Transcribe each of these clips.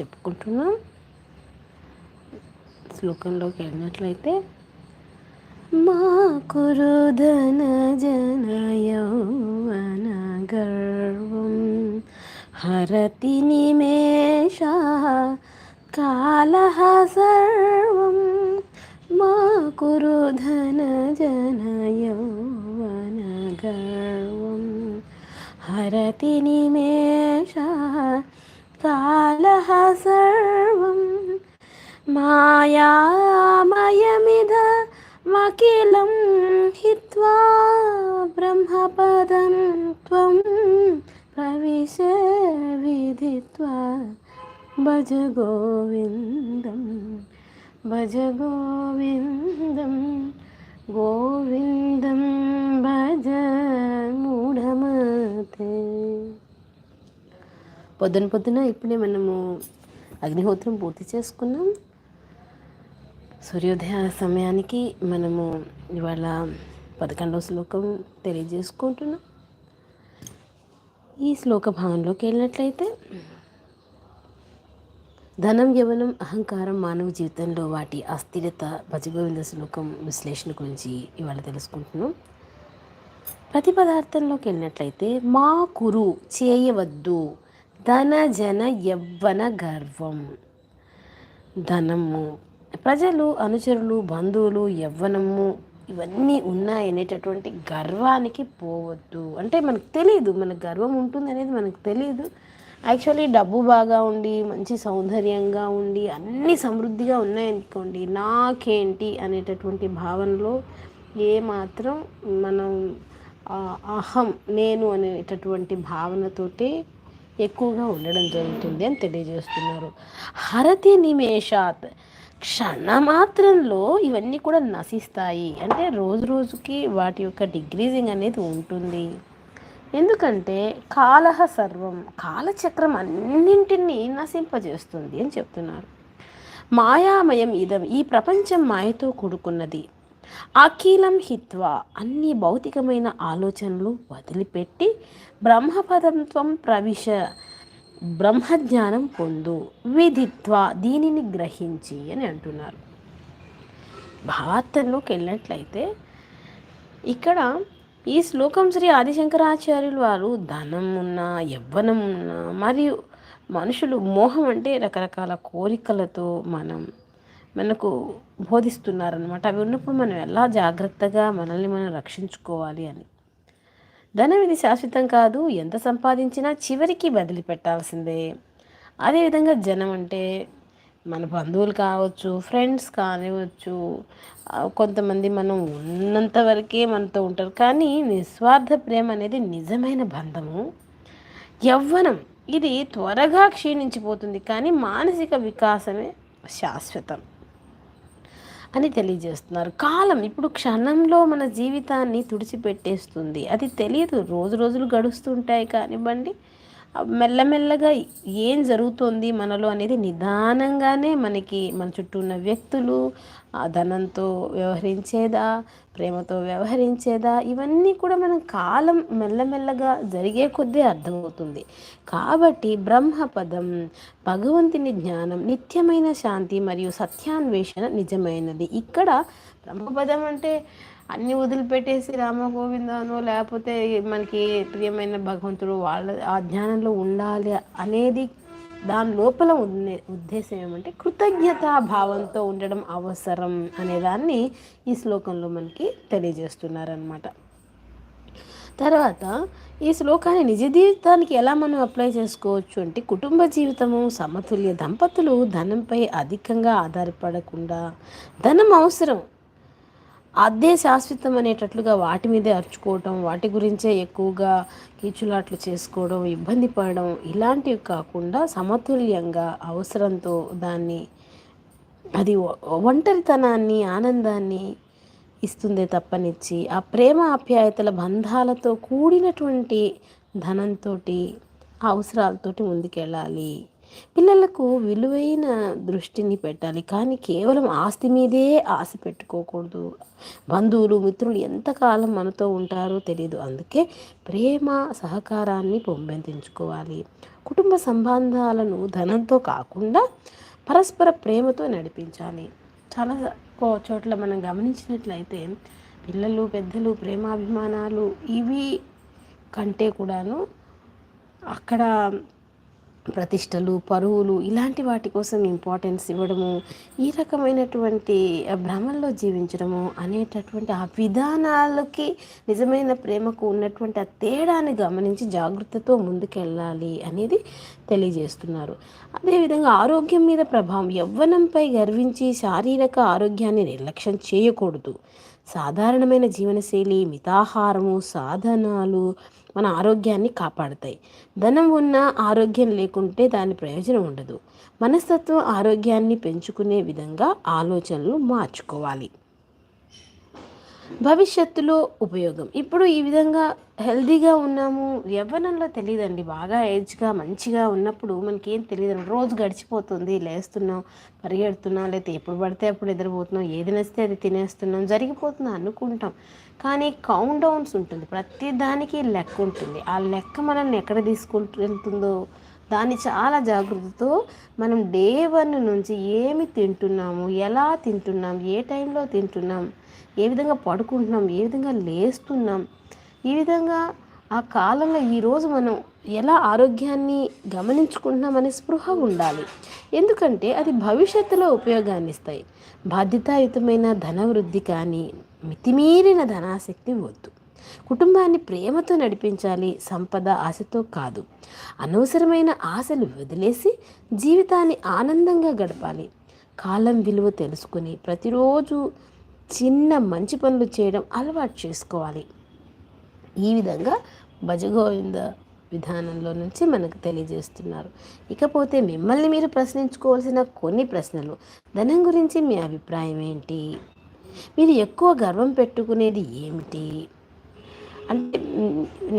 చెప్పుకుంటున్నాం. శ్లోకంలోకి వెళ్ళినట్లయితే మా కురుధన జన గర్వం హరతి నిమేష కాలహ సర్వం మా కురుధన జన గర్వం హరతి నిమేష താലഹ സർവം മായാമയമിത വകിലം ഹിത്വാ ബ്രഹ്മപദം ത്വം പ്രവിശ വിധിത്വാ ഭജ ഗോവിന്ദം ഭജ ഗോവിന്ദം ഗോവിന്ദം ഭജ മൂഢമതേ. పొద్దున పొద్దున ఇప్పుడే మనము అగ్నిహోత్రం పూర్తి చేసుకున్నాం. సూర్యోదయ సమయానికి మనము ఇవాళ పదకొండవ శ్లోకం తెలియజేసుకుంటున్నాం. ఈ శ్లోక భావంలోకి వెళ్ళినట్లయితే ధనం యవనం అహంకారం మానవ జీవితంలో వాటి అస్థిరత భజగోవింద శ్లోకం విశ్లేషణ గురించి ఇవాళ తెలుసుకుంటున్నాం. ప్రతి పదార్థంలోకి వెళ్ళినట్లయితే మా కురు చేయవద్దు ధన జన యవ్వన గర్వం. ధనము. ప్రజలు అనుచరులు బంధువులు యవ్వనము ఇవన్నీ ఉన్నాయనేటటువంటి గర్వానికి పోవద్దు. అంటే మనకు తెలియదు మన గర్వం ఉంటుంది అనేది మనకు తెలియదు యాక్చువల్లీ డబ్బు బాగా ఉండి మంచి సౌందర్యంగా ఉండి అన్నీ సమృద్ధిగా ఉన్నాయనుకోండి నాకేంటి అనేటటువంటి భావనలో ఏమాత్రం మనం అహం నేను అనేటటువంటి భావనతోటి ఎక్కువగా ఉండడం జరుగుతుంది అని తెలియజేస్తున్నారు. హరతి నిమేషాత్ క్షణమాత్రంలో ఇవన్నీ కూడా నశిస్తాయి. అంటే రోజు రోజుకి వాటి యొక్క డిగ్రీజింగ్ అనేది ఉంటుంది. ఎందుకంటే కాలహ సర్వం కాలచక్రం అన్నింటినీ నశింపజేస్తుంది అని చెప్తున్నారు. మాయామయం ఇదం ఈ ప్రపంచం మాయతో కూడుకున్నది. అఖిలం హిత్వా అన్ని భౌతికమైన ఆలోచనలు వదిలిపెట్టి బ్రహ్మపదంత్వం ప్రవిశ బ్రహ్మజ్ఞానం పొందు విధిత్వ దీనిని గ్రహించి అని అంటున్నారు. భావార్థంలోకి వెళ్ళినట్లయితే ఇక్కడ ఈ శ్లోకం శ్రీ ఆదిశంకరాచార్యులు వారు ధనం ఉన్న యవ్వనం ఉన్న మరియు మనుషులు మోహం అంటే రకరకాల కోరికలతో మనం మనకు బోధిస్తున్నారనమాట అవి ఉన్నప్పుడు మనం ఎలా జాగ్రత్తగా మనల్ని మనం రక్షించుకోవాలి అని. ధనం ఇది శాశ్వతం కాదు. ఎంత సంపాదించినా చివరికి వదిలిపెట్టాల్సిందే. అదేవిధంగా జనం అంటే మన బంధువులు కావచ్చు ఫ్రెండ్స్ కానివచ్చు కొంతమంది మనం ఉన్నంత వరకే మనతో ఉంటారు. కానీ నిస్వార్థ ప్రేమ అనేది నిజమైన బంధము. యవ్వనం ఇది త్వరగా క్షీణించిపోతుంది. కానీ మానసిక వికాసమే శాశ్వతం. అని తెలియజేస్తున్నారు. కాలం ఇప్పుడు క్షణంలో మన జీవితాన్ని తుడిచిపెట్టేస్తుంది. అది తెలియదు. రోజు రోజులు గడుస్తుంటాయి కానివ్వండి మెల్లమెల్లగా ఏం జరుగుతోంది మనలో అనేది నిదానంగానే మనకి మన చుట్టూ ఉన్న వ్యక్తులు ఆ ధనంతో వ్యవహరించేదా ప్రేమతో వ్యవహరించేదా ఇవన్నీ కూడా మనం కాలం మెల్లమెల్లగా జరిగే కొద్దీ అర్థమవుతుంది. కాబట్టి బ్రహ్మపదం భగవంతుని జ్ఞానం నిత్యమైన శాంతి మరియు సత్యాన్వేషణ నిజమైనది. ఇక్కడ బ్రహ్మపదం అంటే అన్ని వదిలిపెట్టేసి రామగోవిందనో లేకపోతే మనకి ప్రియమైన భగవంతుడు వాళ్ళ ఆ జ్ఞానంలో ఉండాలి అనేది దాని లోపల ఉద్దేశం ఏమంటే కృతజ్ఞతా భావంతో ఉండడం అవసరం అనేదాన్ని ఈ శ్లోకంలో మనకి తెలియజేస్తున్నారనమాట తర్వాత ఈ శ్లోకాన్ని నిజ జీవితానికి ఎలా మనం అప్లై చేసుకోవచ్చు అంటే కుటుంబ జీవితము సమతుల్య దంపతులు ధనంపై అధికంగా ఆధారపడకుండా ధనం అవసరం. అదే శాశ్వతం అనేటట్లుగా వాటి మీదే అరుచుకోవటం వాటి గురించే ఎక్కువగా కీచులాట్లు చేసుకోవడం ఇబ్బంది పడడం ఇలాంటివి కాకుండా సమతుల్యంగా అవసరంతో దాన్ని అది ఒంటరితనాన్ని ఆనందాన్ని ఇస్తుందే తప్పనిచ్చి ఆ ప్రేమ ఆప్యాయతల బంధాలతో కూడినటువంటి ధనంతో అవసరాలతోటి ముందుకెళ్ళాలి. పిల్లలకు విలువైన దృష్టిని పెట్టాలి. కానీ కేవలం ఆస్తి మీదే ఆశ పెట్టుకోకూడదు. బంధువులు మిత్రులు ఎంతకాలం మనతో ఉంటారో తెలియదు అందుకే ప్రేమ సహకారాన్ని పెంపొందించుకోవాలి. కుటుంబ సంబంధాలను ధనంతో కాకుండా పరస్పర ప్రేమతో నడిపించాలి. చాలా చోట్ల మనం గమనించినట్లయితే పిల్లలు పెద్దలు ప్రేమాభిమానాలు ఇవి కంటే కూడాను అక్కడ ప్రతిష్టలు పరువులు ఇలాంటి వాటి కోసం ఇంపార్టెన్స్ ఇవ్వడము ఈ రకమైనటువంటి భ్రమల్లో జీవించడము అనేటటువంటి ఆ విధానాలకి నిజమైన ప్రేమకు ఉన్నటువంటి ఆ తేడాన్ని గమనించి జాగ్రత్తతో ముందుకెళ్ళాలి అనేది తెలియజేస్తున్నారు. అదేవిధంగా ఆరోగ్యం మీద ప్రభావం యవ్వనంపై గర్వించి శారీరక ఆరోగ్యాన్ని నిర్లక్ష్యం చేయకూడదు. సాధారణమైన జీవనశైలి మితాహారము సాధనాలు మన ఆరోగ్యాన్ని కాపాడతాయి. ధనం ఉన్న ఆరోగ్యం లేకుంటే దాని ప్రయోజనం ఉండదు. మనస్తత్వం ఆరోగ్యాన్ని పెంచుకునే విధంగా ఆలోచనలు మార్చుకోవాలి. భవిష్యత్తులో ఉపయోగం. ఇప్పుడు ఈ విధంగా హెల్దీగా ఉన్నాము యవ్వనంలో తెలియదండి బాగా ఏజ్గా మంచిగా ఉన్నప్పుడు మనకేం తెలియదు రోజు గడిచిపోతుంది లేస్తున్నాం పరిగెడుతున్నాం లేకపోతే ఎప్పుడు పడితే అప్పుడు ఎదురుపోతున్నాం ఏది నచ్చితే అది తినేస్తున్నాం జరిగిపోతుంది అనుకుంటాం. కానీ కౌంట్ డౌన్స్ ఉంటుంది. ప్రతి దానికి లెక్క ఉంటుంది. ఆ లెక్క మనల్ని ఎక్కడ తీసుకుంటూ వెళ్తుందో దాన్ని చాలా జాగ్రత్తతో మనం డే వన్ నుంచి ఏమి తింటున్నాము ఎలా తింటున్నాం ఏ టైంలో తింటున్నాం ఏ విధంగా పడుకుంటున్నాం ఏ విధంగా లేస్తున్నాం ఈ విధంగా ఆ కాలంలో ఈరోజు మనం ఎలా ఆరోగ్యాన్ని గమనించుకుంటున్నామనే స్పృహ ఉండాలి. ఎందుకంటే అది భవిష్యత్తులో ఉపయోగాన్ని ఇస్తాయి. బాధ్యతాయుతమైన ధనవృద్ధి కానీ మితిమీరిన ధనాశక్తి వద్దు. కుటుంబాన్ని ప్రేమతో నడిపించాలి సంపద ఆశతో కాదు. అనవసరమైన ఆశలు వదిలేసి జీవితాన్ని ఆనందంగా గడపాలి. కాలం విలువ తెలుసుకుని ప్రతిరోజు చిన్న మంచి పనులు చేయడం అలవాటు చేసుకోవాలి. ఈ విధంగా భజగోవింద విధానంలో నుంచి మనకు తెలియజేస్తున్నారు. ఇకపోతే మిమ్మల్ని మీరు ప్రశ్నించుకోవాల్సిన కొన్ని ప్రశ్నలు. ధనం గురించి మీ అభిప్రాయం ఏంటి? మీరు ఎక్కువ గర్వం పెట్టుకునేది ఏమిటి? అంటే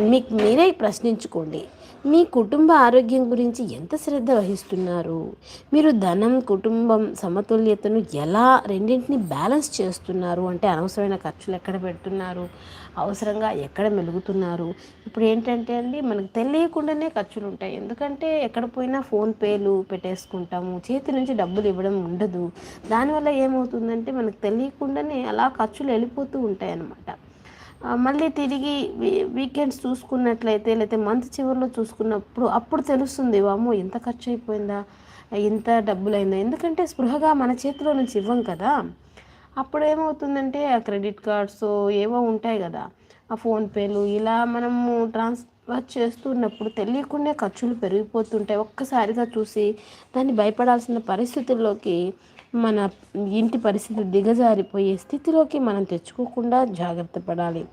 మీకు మీరే ప్రశ్నించుకోండి. మీ కుటుంబ ఆరోగ్యం గురించి ఎంత శ్రద్ధ వహిస్తున్నారు? మీరు ధనం కుటుంబం సమతుల్యతను ఎలా రెండింటిని బ్యాలెన్స్ చేస్తున్నారు? అంటే అనవసరమైన ఖర్చులు ఎక్కడ పెడుతున్నారు? అవసరంగా ఎక్కడ మెలుగుతున్నారు? ఇప్పుడు ఏంటంటే అండి మనకు తెలియకుండానే ఖర్చులు ఉంటాయి. ఎందుకంటే ఎక్కడ పోయినా ఫోన్పేలు పెట్టేసుకుంటాము. చేతి నుంచి డబ్బులు ఇవ్వడం ఉండదు. దానివల్ల ఏమవుతుందంటే మనకు తెలియకుండానే అలా ఖర్చులు వెళ్ళిపోతూ ఉంటాయి అన్నమాట మళ్ళీ తిరిగి వీకెండ్స్ చూసుకున్నట్లయితే లేకపోతే మంత్ చివరిలో చూసుకున్నప్పుడు అప్పుడు తెలుస్తుంది వామో ఇంత ఖర్చు అయిపోయిందా ఇంత డబ్బులైందా? ఎందుకంటే స్పృహగా మన చేతిలో నుంచి ఇవ్వం కదా. అప్పుడు ఏమవుతుందంటే ఆ క్రెడిట్ కార్డ్స్ ఏవో ఉంటాయి కదా. ఆ ఫోన్పేలు ఇలా మనము ట్రాన్స్ఫర్ చేస్తున్నప్పుడు తెలియకుండా ఖర్చులు పెరిగిపోతుంటాయి. ఒక్కసారిగా చూసి దాన్ని భయపడాల్సిన పరిస్థితుల్లోకి మన ఇంటి పరిస్థితి దిగజారిపోయే స్థితిలోకి మనం తెచ్చుకోకుండా జాగ్రత్త పడాలి.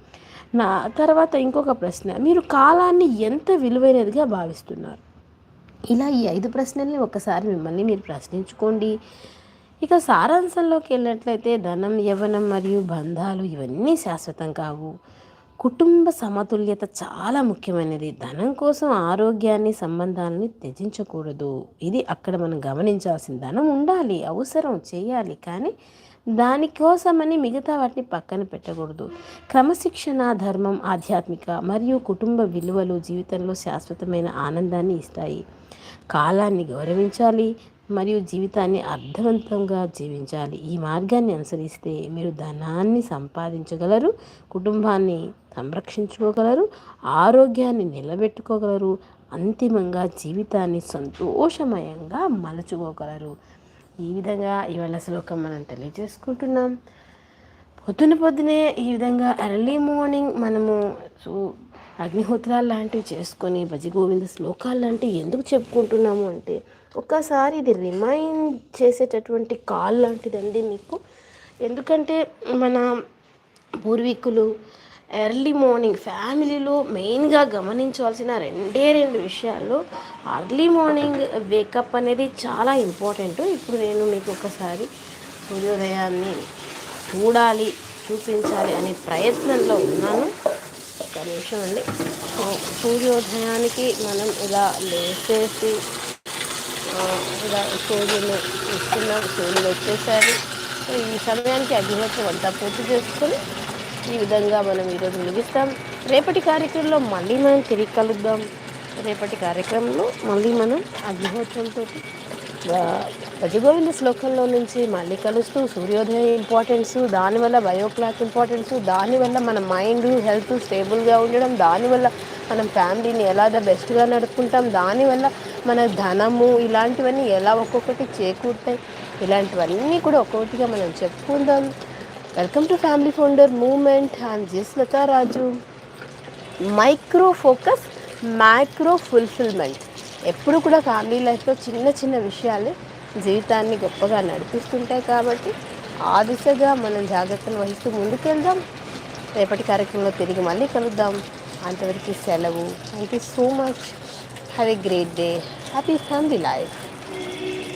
నా తర్వాత ఇంకొక ప్రశ్న. మీరు కాలాన్ని ఎంత విలువైనదిగా భావిస్తున్నారు? ఇలా ఈ ఐదు ప్రశ్నల్ని ఒకసారి మిమ్మల్ని మీరు ప్రశ్నించుకోండి. ఇక సారాంశంలోకి వెళ్ళినట్లయితే ధనం యవనం మరియు బంధాలు ఇవన్నీ శాశ్వతం కావు. కుటుంబ సమతుల్యత చాలా ముఖ్యమైనది. ధనం కోసం ఆరోగ్యాన్ని సంబంధాలని త్యజించకూడదు. ఇది అక్కడ మనం గమనించాల్సింది ధనం ఉండాలి అవసరం చేయాలి. కానీ దానికోసమని మిగతా వాటిని పక్కన పెట్టకూడదు. క్రమశిక్షణ ధర్మం ఆధ్యాత్మిక మరియు కుటుంబ విలువలు జీవితంలో శాశ్వతమైన ఆనందాన్ని ఇస్తాయి. కాలాన్ని గౌరవించాలి మరియు జీవితాన్ని అర్థవంతంగా జీవించాలి. ఈ మార్గాన్ని అనుసరిస్తే మీరు ధనాన్ని సంపాదించగలరు కుటుంబాన్ని సంరక్షించుకోగలరు ఆరోగ్యాన్ని నిలబెట్టుకోగలరు అంతిమంగా జీవితాన్ని సంతోషమయంగా మలుచుకోగలరు. ఈ విధంగా ఇవాళ శ్లోకం మనం తెలియజేసుకుంటున్నాం. పొద్దున పొద్దునే ఈ విధంగా ఎర్లీ మార్నింగ్ మనము అగ్నిహోత్రాలు లాంటివి చేసుకొని భజగోవింద శ్లోకాలు లాంటివి ఎందుకు చెప్పుకుంటున్నాము అంటే ఒక్కసారి ఇది రిమైండ్ చేసేటటువంటి కాల్ లాంటిదండి మీకు. ఎందుకంటే మన పూర్వీకులు ఎర్లీ మార్నింగ్ ఫ్యామిలీలో మెయిన్గా గమనించవలసిన రెండే రెండు విషయాల్లో అర్లీ మార్నింగ్ వేకప్ అనేది చాలా ఇంపార్టెంట్ ఇప్పుడు నేను మీకు ఒకసారి సూర్యోదయాన్ని చూడాలి చూపించాలి అనే ప్రయత్నంలో ఉన్నాను. ఒక నిమిషం అండి. సూర్యోదయానికి మనం ఇలా లేచేసి ఇలా సూర్యుని ఇస్తున్నాం. సూర్యుడు వచ్చేసారి. ఈ సమయానికి అగ్నిహోత్రం అంతా పూర్తి చేసుకొని ఈ విధంగా మనం ఈరోజు ముగిస్తాం. రేపటి కార్యక్రమంలో మళ్ళీ మనం తిరిగి కలుద్దాం. రేపటి కార్యక్రమంలో మళ్ళీ మనం అగ్నిహోత్రంతో రజగోవింద శ్లోకంలో నుంచి మళ్ళీ కలుస్తూ సూర్యోదయం ఇంపార్టెన్స్ దానివల్ల బయో క్లాక్ ఇంపార్టెన్స్ దానివల్ల మన మైండ్ హెల్త్ స్టేబుల్గా ఉండడం దానివల్ల మనం ఫ్యామిలీని ఎలా ద బెస్ట్గా నడుపుకుంటాం దానివల్ల మన ధనము ఇలాంటివన్నీ ఎలా ఒక్కొక్కటి చేకూరుతాయి. ఇలాంటివన్నీ కూడా ఒక్కొక్కటిగా మనం చెప్పుకుందాం. Welcome to family founder moment and జిస్ Lataraju micro focus micro fulfilment ఎప్పుడు కూడా ఫ్యామిలీ లైఫ్లో చిన్న చిన్న విషయాలు జీవితాన్ని గొప్పగా నడిపిస్తుంటాయి కాబట్టి ఆ దిశగా మనం జాగ్రత్తలు వహిస్తూ ముందుకెళ్దాం. రేపటి కార్యక్రమంలో తిరిగి మళ్ళీ కలుద్దాం. అంతవరకు సెలవు. Thank you so much have a great day happy family life